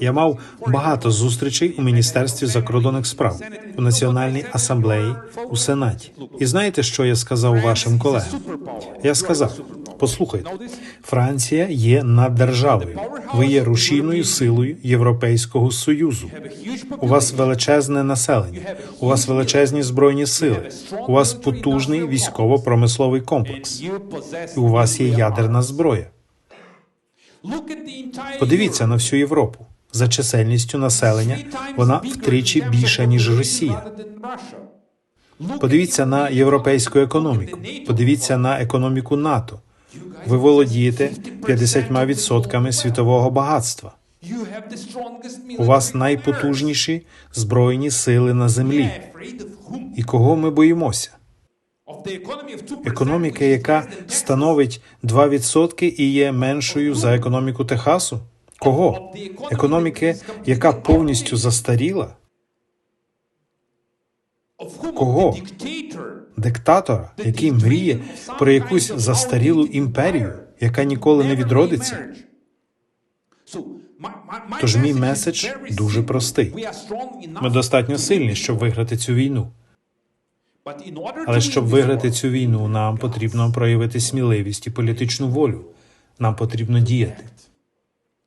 Я мав багато зустрічей у міністерстві закордонних справ, у національній асамблеї, у сенаті. І знаєте, що я сказав вашим колегам? Я сказав: послухайте, Франція є наддержавою. Ви є рушійною силою Європейського союзу. У вас величезне населення, у вас величезні збройні сили, у вас потужний військово-промисловий комплекс. І у вас є ядерна зброя. Подивіться на всю Європу. За чисельністю населення вона втричі більша ніж Росія. Подивіться на європейську економіку. Подивіться на економіку НАТО. Ви володієте 50% світового багатства. У вас найпотужніші збройні сили на землі. І кого ми боїмося? Of the economy of 2%. Економіка, яка становить 2% і є меншою за економіку Техасу? Кого? Економіки, яка повністю застаріла? Кого? Диктатора, який мріє про якусь застарілу імперію, яка ніколи не відродиться. Тож мій меседж дуже простий. Ми достатньо сильні, щоб виграти цю війну. Але щоб виграти цю війну, нам потрібно проявити сміливість і політичну волю. Нам потрібно діяти.